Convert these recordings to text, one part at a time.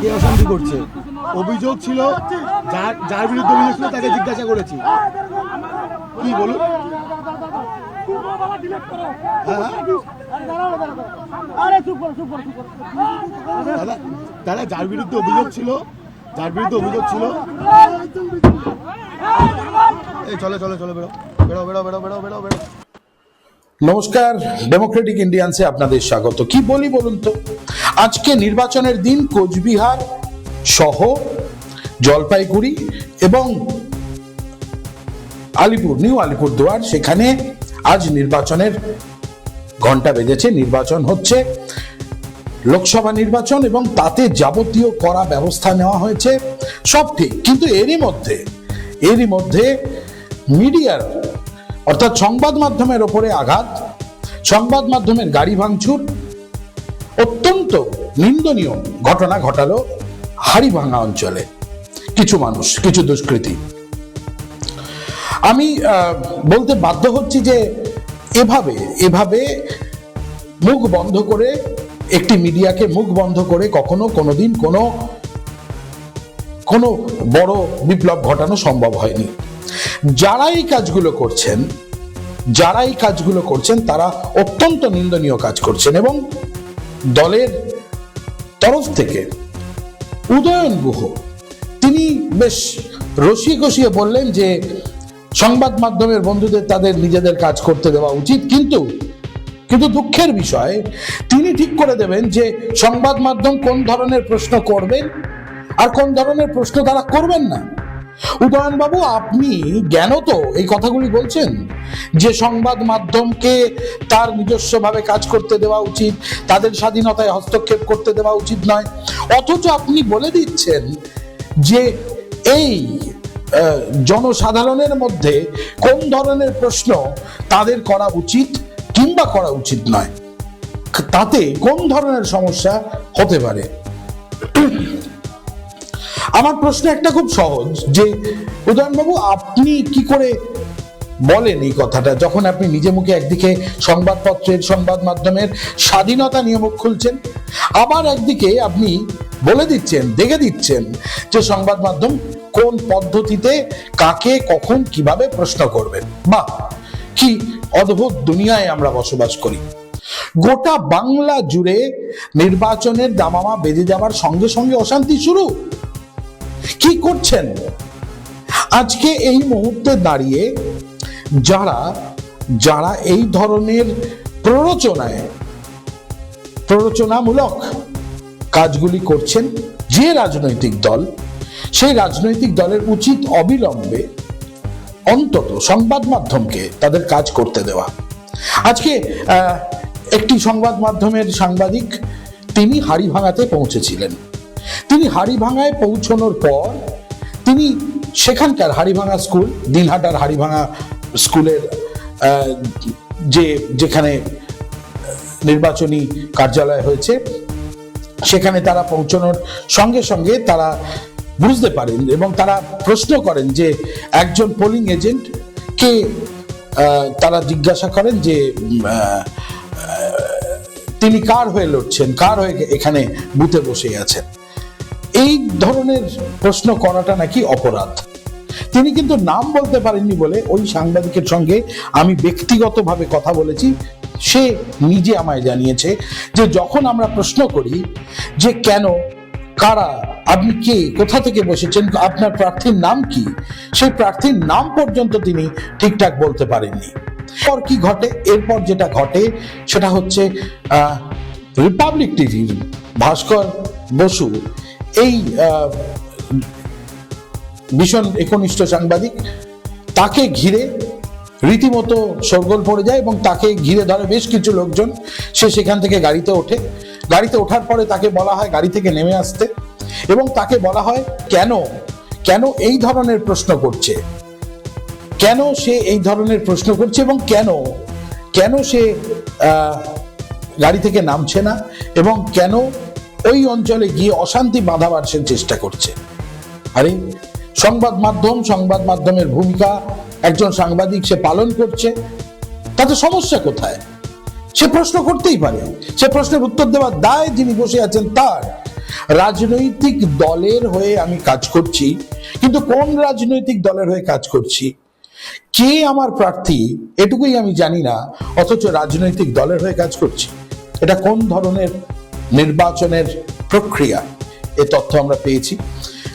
কে অশান্তি করছে? অভিযোগ ছিল যার যার বিরুদ্ধে অভিযোগ ছিল তাকে জিজ্ঞাসা করেছি। কি বলুন? দাদা যার বিরুদ্ধে অভিযোগ ছিল যার বিরুদ্ধে অভিযোগ ছিল। এই চলো চলো চলো বেরো। বেরো বেরো বেরো বেরো বেরো বেরো। নমস্কার ডেমোক্রেটিক ইন্ডিয়ান্সে আপনাদের স্বাগত। কি বলি বলুন তো? আজকে নির্বাচনের দিন কোচবিহার সহ জলপাইগুড়ি এবং আলিপুর, নিউ আলিপুরদুয়ার। সেখানে আজ নির্বাচনের ঘণ্টা বেজেছে। নির্বাচন হচ্ছে লোকসভা নির্বাচন এবং তাতে যাবতীয় করা ব্যবস্থা নেওয়া হয়েছে। সব ঠিক, কিন্তু এরই মধ্যে এরই মধ্যে মিডিয়ার, অর্থাৎ সংবাদ মাধ্যমের ওপরে আঘাত, সংবাদ মাধ্যমের গাড়ি ভাঙচুর অত্যন্ত নিন্দনীয় ঘটনা ঘটালো হাড়িভাঙা অঞ্চলে। কিছু মানুষ, কিছু দুষ্কৃতী। আমি বলতে বাধ্য হচ্ছি যে এভাবে এভাবে মুখ বন্ধ করে, একটি মিডিয়াকে মুখ বন্ধ করে কখনো কোনোদিন কোনো কোনো বড় বিপ্লব ঘটানো সম্ভব হয়নি। যারা এই কাজগুলো করছেন, যারা এই কাজগুলো করছেন, তারা অত্যন্ত নিন্দনীয় কাজ করছেন এবং দলের তরফ থেকে উদয়ন গুহ। তিনি বেশ রসিয়ে কষিয়ে বললেন যে, সংবাদ মাধ্যমের বন্ধুদের তাদের নিজেদের কাজ করতে দেওয়া উচিত, কিন্তু কিন্তু দুঃখের বিষয়, তিনি ঠিক করে দেবেন যে, সংবাদ মাধ্যম কোন ধরনের প্রশ্ন করবেন আর কোন ধরনের প্রশ্ন তারা করবেন না। উদয়নবাবু, আপনি জ্ঞানত এই কথাগুলি বলছেন? যে সংবাদ মাধ্যমকে তার নিজস্বভাবে কাজ করতে দেওয়া উচিত, তাদের স্বাধীনতায় হস্তক্ষেপ করতে দেওয়া উচিত নয়। অথচ আপনি বলে দিচ্ছেন যে এই জনসাধারণের মধ্যে কোন ধরনের প্রশ্ন তাদের করা উচিত কিংবা করা উচিত নয়? তাতে কোন ধরনের সমস্যা হতে পারে? আমার প্রশ্ন একটা খুব সহজ, যে উদয়নবাবু, আপনি কি করে বলেন এই কথাটা? যখন আপনি নিজে মুখে একদিকে সংবাদপত্রের, সংবাদ মাধ্যমের স্বাধীনতা নিয়ে মুখ খুলছেন, আবার একদিকে আপনি বলে দিচ্ছেন, দেখে দিচ্ছেন যে সংবাদ মাধ্যম কোন পদ্ধতিতে, কাকে, কখন, কীভাবে প্রশ্ন করবেন বা কি অদ্ভুত দুনিয়ায় আমরা বসবাস করি। গোটা বাংলা জুড়ে নির্বাচনের দামামা বেজে যাওয়ার সঙ্গে সঙ্গে অশান্তি শুরু। কি করছেন? আজকে এই মুহূর্তে দাঁড়িয়ে যারা যারা এই ধরনের প্ররোচনায়, প্ররোচনামূলক কাজগুলি করছেন যে রাজনৈতিক দল, সেই রাজনৈতিক দলের উচিত অবিলম্বে অন্তত সংবাদ মাধ্যমকে তাদের কাজ করতে দেওয়া। আজকে একটি সংবাদ মাধ্যমের সাংবাদিক, তিনি হাড়ি ভাঙাতে পৌঁছেছিলেন। তিনি হাড়িভাঙায় পৌঁছানোর পর তিনি সেখানকার হাড়িভাঙা স্কুল, দিনহাটার হাড়িভাঙা স্কুলের যে, যেখানে নির্বাচনী কার্যালয় হয়েছে, সেখানে তারা পৌঁছানোর সঙ্গে সঙ্গে তারা বুঝতে পারেন এবং তারা প্রশ্ন করেন যে একজন পোলিং এজেন্ট কে তারা জিজ্ঞাসা করেন যে তিনি কার হয়ে লড়ছেন, কার হয়ে এখানে বুথে বসে আছেন। এই ধরনের প্রশ্ন করাটা নাকি অপরাধ। তিনি কিন্তু নাম বলতে পারেননি বলে ওই সাংবাদিকের সঙ্গে আমি ব্যক্তিগতভাবে কথা বলেছি। সে নিজে আমায় জানিয়েছে যে যখন আমরা প্রশ্ন করি যে কেন, কারা, আপনি কে, কোথা থেকে বসেছেন, আপনার প্রার্থীর নাম কি, সেই প্রার্থীর নাম পর্যন্ত তিনি ঠিকঠাক বলতে পারেননি। পর কি ঘটে? এরপর যেটা ঘটে সেটা হচ্ছে রিপাবলিক টিভির ভাস্কর বসু এই ভীষণ একনিষ্ঠ সাংবাদিক, তাকে ঘিরে রীতিমতো সরগোল পড়ে যায় এবং তাকে ঘিরে ধরে বেশ কিছু লোকজন। সে সেখান থেকে গাড়িতে ওঠে। গাড়িতে ওঠার পরে তাকে বলা হয় গাড়ি থেকে নেমে আসতে এবং তাকে বলা হয়, কেন? কেন এই ধরনের প্রশ্ন করছে? কেন সে এই ধরনের প্রশ্ন করছে এবং কেন? কেন সে গাড়ি থেকে নামছে না? এবং কেন ওই অঞ্চলে গিয়ে অশান্তি বাঁধাবার সে চেষ্টা করছে। আরে, সংবাদ মাধ্যম, সংবাদ মাধ্যমের ভূমিকা, একজন সাংবাদিক সে পালন করছে, তাতে সমস্যা কোথায়? সে প্রশ্ন করতেই পারে। সে প্রশ্নের উত্তর দেওয়ার দায় যিনি বসে আছেন তার। রাজনৈতিক দলের হয়ে আমি কাজ করছি, কিন্তু কোন রাজনৈতিক দলের হয়ে কাজ করছি? কে আমার প্রার্থী? এটুকুই আমি জানি না, অথচ রাজনৈতিক দলের হয়ে কাজ করছি। এটা কোন ধরনের নির্বাচনের প্রক্রিয়া। এ তথ্য আমরা পেয়েছি।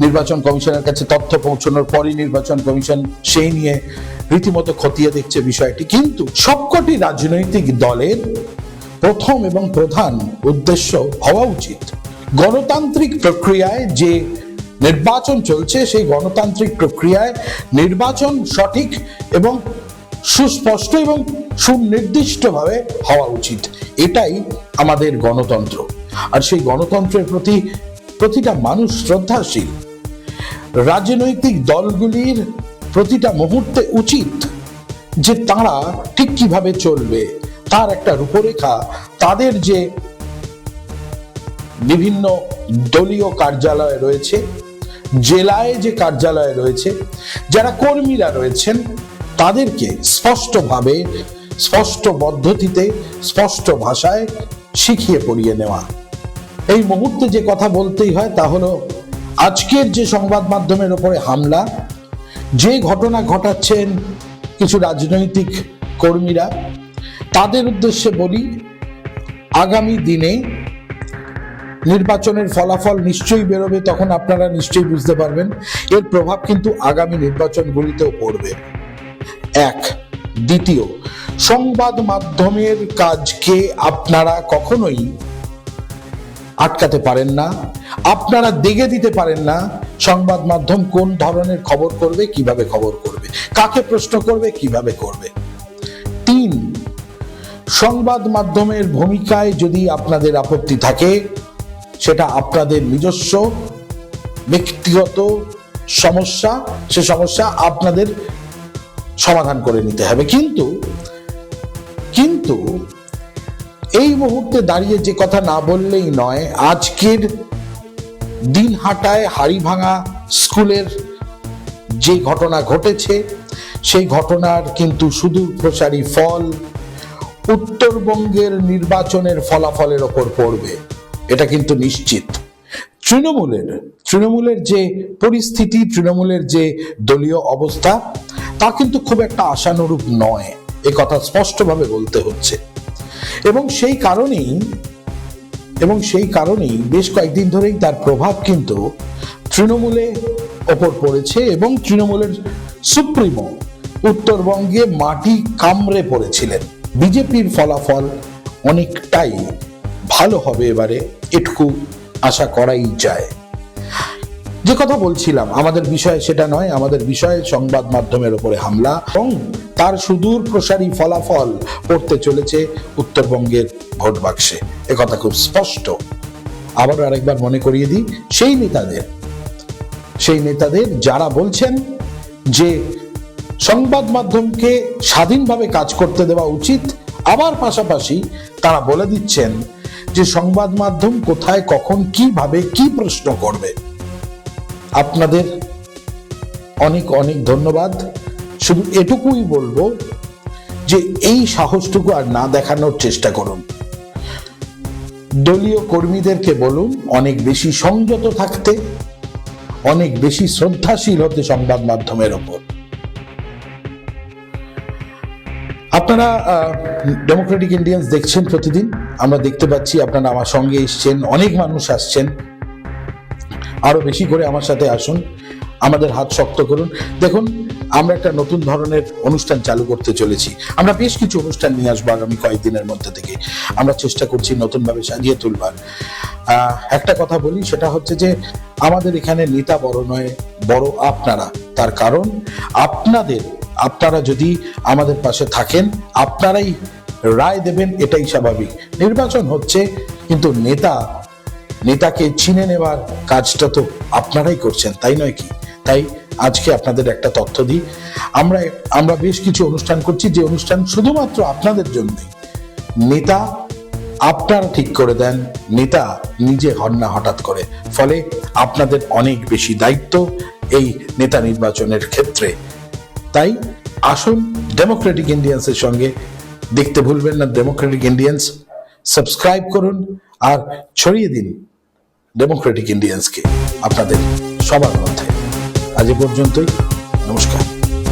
নির্বাচন কমিশনের কাছে তথ্য পৌঁছানোর পরই নির্বাচন কমিশন সেই নিয়ে রীতিমতো খতিয়ে দেখছে বিষয়টি। কিন্তু সবকটি রাজনৈতিক দলের প্রথম এবং প্রধান উদ্দেশ্য হওয়া উচিত। গণতান্ত্রিক প্রক্রিয়ায় যে নির্বাচন চলছে, সেই গণতান্ত্রিক প্রক্রিয়ায় নির্বাচন সঠিক এবং সুস্পষ্ট এবং সুনির্দিষ্টভাবে হওয়া উচিত। এটাই আমাদের গণতন্ত্র। আর সেই গণতন্ত্রের প্রতি প্রতিটা মানুষ শ্রদ্ধাশীল। রাজনৈতিক দলগুলির প্রতিটা মুহূর্তে উচিত যে তারা ঠিক কীভাবে চলবে, তার একটা রূপরেখা, তাদের যে বিভিন্ন দলীয় কার্যালয় রয়েছে, জেলায় যে কার্যালয় রয়েছে, যারা কর্মীরা রয়েছেন, তাদেরকে স্পষ্টভাবে, স্পষ্ট পদ্ধতিতে, স্পষ্ট ভাষায় শিখিয়ে পড়িয়ে নেওয়া। এই মুহূর্তে যে কথা বলতেই হয় তা হলো, আজকের যে সংবাদ মাধ্যমের ওপরে হামলা, যে ঘটনা ঘটাচ্ছেন কিছু রাজনৈতিক কর্মীরা, তাদের উদ্দেশ্যে বলি, আগামী দিনে নির্বাচনের ফলাফল নিশ্চয়ই বেরোবে, তখন আপনারা নিশ্চয়ই বুঝতে পারবেন। এর প্রভাব কিন্তু আগামী নির্বাচনগুলিতেও পড়বে। এক। দ্বিতীয়, সংবাদ মাধ্যমের কাজকে আপনারা কখনোই আটকাতে পারেন না, আপনারা দেখে দিতে পারেন না সংবাদ মাধ্যম কোন ধরনের খবর করবে, কীভাবে খবর করবে, কাকে প্রশ্ন করবে, কীভাবে করবে। তিন, সংবাদ মাধ্যমের ভূমিকায় যদি আপনাদের আপত্তি থাকে, সেটা আপনাদের নিজস্ব, ব্যক্তিগত সমস্যা, সে সমস্যা আপনাদের সমাধান করে নিতে হবে। কিন্তু কিন্তু এই মুহূর্তে দাঁড়িয়ে যে কথা না বললেই নয়, আজকের দিনহাটায় হাড়িভাঙা স্কুলের যে ঘটনা ঘটেছে, সেই ঘটনার কিন্তু সুদূর প্রসারী ফল উত্তরবঙ্গের নির্বাচনের ফলাফলের ওপর পড়বে, এটা কিন্তু নিশ্চিত। তৃণমূলের তৃণমূলের যে পরিস্থিতি, তৃণমূলের যে দলীয় অবস্থা, তা কিন্তু খুব একটা আশানুরূপ নয়, এ কথা স্পষ্টভাবে বলতে হচ্ছে। এবং সেই কারণেই, এবং সেই কারণেই বেশ কয়েকদিন ধরেই তার প্রভাব কিন্তু তৃণমূলে ওপর পড়েছে এবং তৃণমূলের সুপ্রিমো উত্তরবঙ্গে মাটি কামড়ে পড়েছিলেন। বিজেপির ফলাফল অনেকটাই ভালো হবে এবারে, এটুকু আশা করাই যায়। যে কথা বলছিলাম, আমাদের বিষয় সেটা নয়, আমাদের বিষয় সংবাদ মাধ্যমের উপরে হামলা এবং তার সুদূর প্রসারী ফলাফল পড়তে চলেছে উত্তরবঙ্গের ভোট বাক্সে। কথা খুব স্পষ্ট। আবারও আরেকবার মনে করিয়ে দিই, সেই নেতাদের সেই নেতাদের যারা বলছেন যে সংবাদ মাধ্যমকে স্বাধীনভাবে কাজ করতে দেওয়া উচিত, আবার পাশাপাশি তারা বলে দিচ্ছেন যে সংবাদ মাধ্যম কোথায়, কখন, কীভাবে, কি প্রশ্ন করবে। আপনাদের অনেক অনেক ধন্যবাদ। শুধু এটুকুই বলব যে এই সাহসটুকু আর না দেখানোর চেষ্টা করুন। দলীয় কর্মীদেরকে বলুন, অনেক বেশি সংযত থাকতে, অনেক বেশি শ্রদ্ধাশীল হতে সংবাদ মাধ্যমের ওপর। আপনারা ডেমোক্রেটিক ইন্ডিয়ান্স দেখছেন প্রতিদিন। আমরা দেখতে পাচ্ছি আপনারা আমার সঙ্গে এসছেন, অনেক মানুষ আসছেন। আরও বেশি করে আমার সাথে আসুন, আমাদের হাত শক্ত করুন। দেখুন, আমরা একটা নতুন ধরনের অনুষ্ঠান চালু করতে চলেছি। আমরা বেশ কিছু অনুষ্ঠান নিয়ে আসব আগামী কয়েকদিনের মধ্যে থেকে। আমরা চেষ্টা করছি নতুনভাবে সাজিয়ে তুলবার। একটা কথা বলি, সেটা হচ্ছে যে আমাদের এখানে নেতা বড় নয়, বড় আপনারা। তার কারণ, আপনাদের, আপনারা যদি আমাদের পাশে থাকেন, আপনারাই রায় দেবেন, এটাই স্বাভাবিক। নির্বাচন হচ্ছে, কিন্তু নেতা নেতাকে চিনে নেবার কাজটা তো আপনারাই করছেন, তাই নয় কি? তাই আজকে আপনাদের একটা তথ্য দিই। আমরা আমরা বেশ কিছু অনুষ্ঠান করছি, যে অনুষ্ঠান শুধুমাত্র আপনাদের জন্যই। নেতা আপনারা ঠিক করে দেন, নেতা নিজে হন না হঠাৎ করে। ফলে আপনাদের অনেক বেশি দায়িত্ব এই নেতা নির্বাচনের ক্ষেত্রে। তাই আসুন ডেমোক্রেটিক ইন্ডিয়ান্সের সঙ্গে। দেখতে ভুলবেন না ডেমোক্রেটিক ইন্ডিয়ান্স সাবস্ক্রাইব করুন। আর ছড়িয়ে দিন ডেমোক্রেটিক ইন্ডিয়ান্সকে আপনাদের সবার মধ্যে। আজ পর্যন্তই। নমস্কার।